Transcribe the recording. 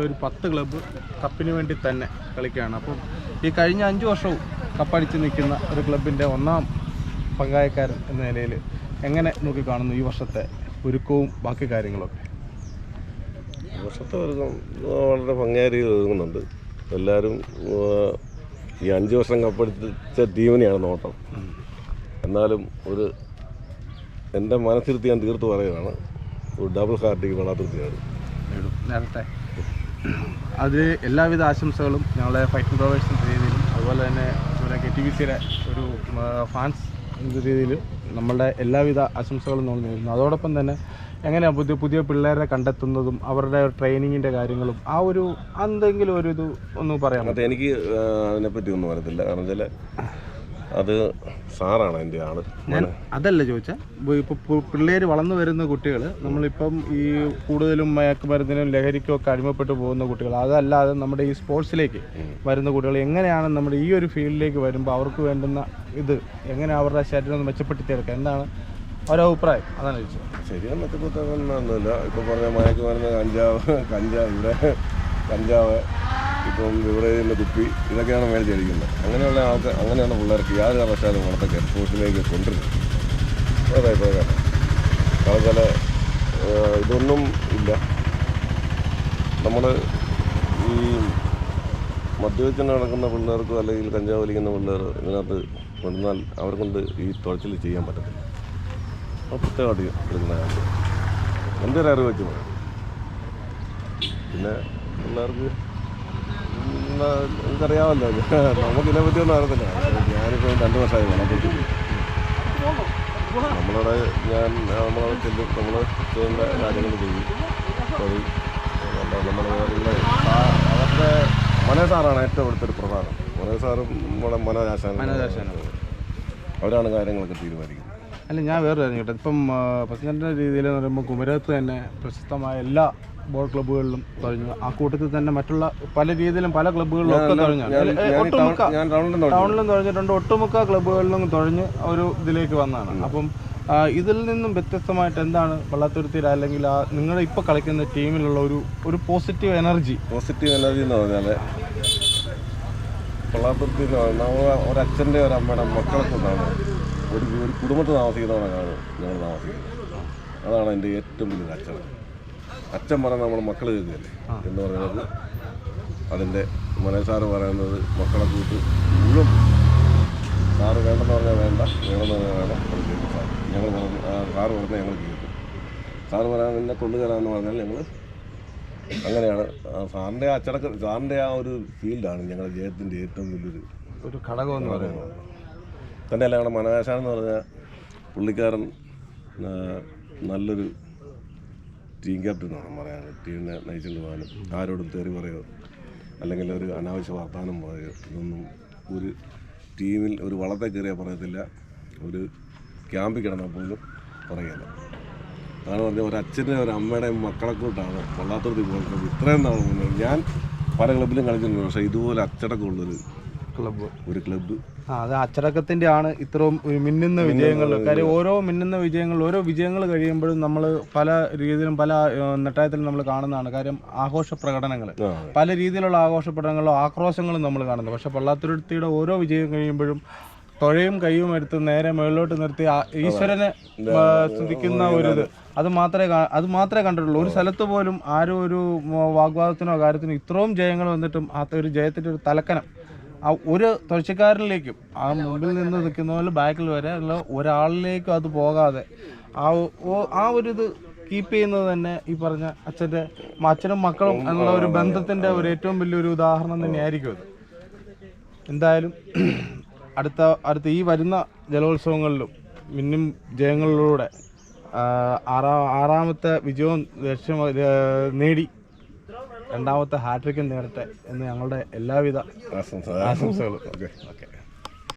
ഒരു പത്ത് ക്ലബ്ബ് കപ്പിന് വേണ്ടി തന്നെ കളിക്കുകയാണ്. അപ്പം ഈ കഴിഞ്ഞ അഞ്ച് വർഷവും കപ്പടിച്ച് നിൽക്കുന്ന ഒരു ക്ലബിന്റെ ഒന്നാം പങ്കായക്കാരൻ എന്ന നിലയിൽ എങ്ങനെ നോക്കി കാണുന്നു ഈ വർഷത്തെ ഒരുക്കവും ബാക്കി കാര്യങ്ങളൊക്കെ? ഈ വർഷത്തെ ഒരുക്കം വളരെ ഭംഗിയായ ഒരുങ്ങുന്നുണ്ട്. എല്ലാവരും ഈ അഞ്ച് വർഷം കപ്പടിച്ച ടീമിനെയാണ് നോട്ടം. എന്നാലും ഒരു എന്റെ മനസ്സിരുത്തി ഞാൻ തീർത്ത് പറയുകയാണ്. ഒരു ഡബിൾ ഹാർട്ടിക്ക് വെള്ളാതിർത്തിയാണ് നേടും നേരത്തെ. അതിൽ എല്ലാവിധ ആശംസകളും ഞങ്ങളെ ഫൈറ്റിംഗ് പ്രൊവേഴ്സിന്റെ രീതിയിലും അതുപോലെ തന്നെ ഇവിടെ കെ ടി വി സിയുടെ ഒരു ഫാൻസ് എന്ന രീതിയിലും നമ്മളുടെ എല്ലാവിധ ആശംസകളും നമ്മൾ നേരുന്നു. അതോടൊപ്പം തന്നെ എങ്ങനെയാണ് പുതിയ പുതിയ പിള്ളേരെ കണ്ടെത്തുന്നതും അവരുടെ ട്രെയിനിങ്ങിന്റെ കാര്യങ്ങളും ആ ഒരു എന്തെങ്കിലും ഒരു ഇത് ഒന്ന് പറയാമോ? അത് എനിക്ക് അതിനെപ്പറ്റി ഒന്നും അറിയത്തില്ല. കാരണം വെച്ചാൽ അത് സാറാണ് എന്റെ ആൾ. ഞാൻ അതല്ല ചോദിച്ചാൽ ഇപ്പോൾ പിള്ളേർ വളർന്നു വരുന്ന കുട്ടികൾ നമ്മളിപ്പം ഈ കൂടുതലും മയക്കുമരുന്നിനും ലഹരിക്കും ഒക്കെ അടിമപ്പെട്ടു പോകുന്ന കുട്ടികൾ അതല്ലാതെ നമ്മുടെ ഈ സ്പോർട്സിലേക്ക് വരുന്ന കുട്ടികൾ എങ്ങനെയാണ് നമ്മുടെ ഈ ഒരു ഫീൽഡിലേക്ക് വരുമ്പോൾ അവർക്ക് വേണ്ടുന്ന ഇത് എങ്ങനെ അവരുടെ ശരീരം ഒന്ന് മെച്ചപ്പെടുത്തി എടുക്കുക എന്താണ് ഒരഭിപ്രായം അതാണ് ചോദിച്ചത്. ശരിയാണ് മെച്ചപ്പെടുത്തൊന്നുമില്ല ഇപ്പോൾ പറഞ്ഞ മയക്കുമരുന്ന് കഞ്ചാവ് കഞ്ചാവ് ഇവിടെ കഞ്ചാവ് ഇപ്പം ബിവറേജിന്റെ കുപ്പി ഇതൊക്കെയാണ് മേടിച്ചിരിക്കുന്നത് അങ്ങനെയുള്ള ആൾക്ക് അങ്ങനെയുള്ള പിള്ളേർക്ക് യാതൊരു കാരണവശാലും വളർത്തൊക്കെ സ്പോർട്സിലേക്ക് കൊണ്ടുവരുന്നത് അതെ അതെ കാരണം ഇതൊന്നും ഇല്ല. നമ്മൾ ഈ മദ്യവെച്ച് നടക്കുന്ന പിള്ളേർക്കോ അല്ലെങ്കിൽ കഞ്ചാവ് വലിക്കുന്ന പിള്ളേർ ഇതിനകത്ത് കൊണ്ടുവന്നാൽ അവരെ കൊണ്ട് ഈ തുഴച്ചിൽ ചെയ്യാൻ പറ്റത്തില്ല. അത് പ്രത്യേകമായിട്ട് എടുക്കുന്ന കാര്യം. എന്റെ ഒരു അറിവ് വെച്ച് പറയാം. പിന്നെ പിള്ളേർക്ക് എനിക്കറിയാമല്ലോ നമുക്കിതിനെ പറ്റിയൊന്നും അറിയത്തില്ല. ഞാനിപ്പോൾ രണ്ട് വർഷമായി വേണം നമ്മളവിടെ ഞാൻ നമ്മളവിടെ ചെല്ലും നമ്മൾ ചെയ്യേണ്ട കാര്യങ്ങൾ ചെയ്യും. നമ്മുടെ നമ്മൾ അവരുടെ മനോ സാറാണ് ഏറ്റവും അടുത്തൊരു പ്രധാനം മനോ സാറും നമ്മുടെ മനോജാശാനും. മനോജാശാനും. അവരാണ് കാര്യങ്ങളൊക്കെ തീരുമാനിക്കുന്നത്. അല്ല ഞാൻ വേറെ കാര്യം കേട്ടോ ഇപ്പം പ്രസിഡന്റിന്റെ രീതിയിൽ എന്ന് പറയുമ്പോൾ കുമരകത്ത് തന്നെ പ്രശസ്തമായ എല്ലാ ബോൾ ക്ലബ്ബുകളിലും തുഴഞ്ഞു ആ കൂട്ടത്തിൽ തന്നെ മറ്റുള്ള പല രീതിയിലും പല ക്ലബ്ബുകളിലും ഒക്കെ ഈ ഒട്ടുമുക്ക ടൗണിലും തുഴഞ്ഞിട്ടുണ്ട് ഒട്ടുമുക്ക ക്ലബ്ബുകളിലും തുഴഞ്ഞ് ഒരു ഇതിലേക്ക് വന്നതാണ്. അപ്പം ഇതിൽ നിന്നും വ്യത്യസ്തമായിട്ട് എന്താണ് വള്ളത്തുരുത്തിയിൽ അല്ലെങ്കിൽ ആ നിങ്ങൾ ഇപ്പോൾ കളിക്കുന്ന ടീമിലുള്ള ഒരു ഒരു പോസിറ്റീവ് എനർജി പോസിറ്റീവ് എനർജി എന്ന് പറഞ്ഞാൽ വള്ളാത്തുരുത്തി ഒരു അച്ഛന്റെ ഒരു അമ്മയുടെ മക്കളൊക്കെ ഒരു ഒരു കുടുംബത്തിൽ താമസിക്കുന്നവരാണ് ഞങ്ങൾ താമസിക്കുന്നത്. അതാണ് എന്റെ ഏറ്റവും വലിയ അച്ഛൻ അച്ഛൻ പറഞ്ഞ നമ്മൾ മക്കൾ കേൾക്കുകയല്ലേ എന്ന് പറയുന്നത് അതിന്റെ മനസാറ് പറയുന്നത് മക്കളെ കൂട്ട് മുഴുവൻ സാറ് വേണ്ടെന്ന് പറഞ്ഞാൽ വേണ്ട വേണമെന്ന് പറഞ്ഞാൽ വേണം അത് കേൾക്കും സാർ ഞങ്ങൾ പറഞ്ഞു സാറ് പറഞ്ഞാൽ ഞങ്ങൾ കേൾക്കും സാറ് പറയാൻ നിന്നെ കൊണ്ടുവരാമെന്ന് പറഞ്ഞാൽ ഞങ്ങൾ അങ്ങനെയാണ്. സാറിന്റെ ആ അച്ചടക്ക സാറിന്റെ ആ ഒരു ഫീൽഡാണ് ഞങ്ങളുടെ ജയത്തിന്റെ ഏറ്റവും വലിയൊരു ഒരു ഘടകം. എന്ന് പറയുന്നത് തന്നെയല്ല ഞങ്ങളുടെ മനോജാശാൻ എന്ന് പറഞ്ഞാൽ പുള്ളിക്കാരൻ നല്ലൊരു ടീം ക്യാപ്റ്റൻ ക്യാപ്റ്റനാണ് പറയാൻ ടീമിനെ നയിച്ചുകൊണ്ട് പോകാനും ആരോടും തെറി പറയോ അല്ലെങ്കിൽ ഒരു അനാവശ്യ വർത്തമാനം പറയോ ഇതൊന്നും ഒരു ടീമിൽ ഒരു വളത്തെ കയറിയാൽ പറയത്തില്ല. ഒരു ക്യാമ്പിൽ കിടന്നാൽ പോലും പറയുകയില്ല അതാണ് പറഞ്ഞത് ഒരു അച്ഛന്റെ ഒരു അമ്മയുടെയും മക്കളെ കൂട്ടാണ് കൊള്ളാത്തവർക്ക് പോകുന്നത് ഇത്രയും നാൾ മുന്നേ ഞാൻ പല ക്ലബിലും കളിച്ചിട്ടുണ്ട്. പക്ഷേ ഇതുപോലെ അച്ചടക്കമുള്ളൊരു ക്ലബ്ബ് ഒരു ക്ലബ്ബ് അത് അച്ചടക്കത്തിന്റെ ആണ് ഇത്രയും മിന്നുന്ന വിജയങ്ങൾ. കാര്യം ഓരോ മിന്നുന്ന വിജയങ്ങൾ ഓരോ വിജയങ്ങൾ കഴിയുമ്പോഴും നമ്മൾ പല രീതിയിലും പല നെട്ടായത്തിലും നമ്മൾ കാണുന്നതാണ്. കാര്യം ആഘോഷ പ്രകടനങ്ങൾ പല രീതിയിലുള്ള ആഘോഷ പ്രകടനങ്ങളും ആക്രോശങ്ങളും നമ്മൾ കാണുന്നു. പക്ഷെ പള്ളാത്തുരുത്തിയുടെ ഓരോ വിജയം കഴിയുമ്പോഴും തൊഴയും കൈയും എടുത്ത് നേരെ മുകളിലോട്ട് നിർത്തി ഈശ്വരനെ സ്തുതിക്കുന്ന ഒരു ഇത്. അത് മാത്രമേ അത് മാത്രമേ കണ്ടിട്ടുള്ളൂ. ഒരു സ്ഥലത്ത് പോലും ആരും ഒരു വാഗ്വാദത്തിനോ കാര്യത്തിനോ ഇത്രയും ജയങ്ങൾ വന്നിട്ടും ആ ഒരു ജയത്തിന്റെ ഒരു തലക്കനം ഒരു തുഴച്ചിക്കാരിലേക്കും ആ മുമ്പിൽ നിന്ന് നിൽക്കുന്ന പോലെ ബാക്കിൽ വരെ ഉള്ള ഒരാളിലേക്കും അത് പോകാതെ ആ ആ ഒരു ഇത് കീപ്പ് ചെയ്യുന്നത് തന്നെ ഈ പറഞ്ഞ അച്ഛന്റെ അച്ഛനും മക്കളും എന്നുള്ള ഒരു ബന്ധത്തിന്റെ ഒരു ഏറ്റവും വലിയൊരു ഉദാഹരണം തന്നെയായിരിക്കും അത്. എന്തായാലും അടുത്ത അടുത്ത ഈ വരുന്ന ജലോത്സവങ്ങളിലും മിന്നും ജയങ്ങളിലൂടെ ആറാ ആറാമത്തെ വിജയവും ലക്ഷ്യം നേടി രണ്ടാമത്തെ ഹാട്രിക്കും നേരട്ടെ എന്ന് ഞങ്ങളുടെ എല്ലാവിധ ആശംസ ആശംസകളും. ഓക്കെ. ഓക്കെ.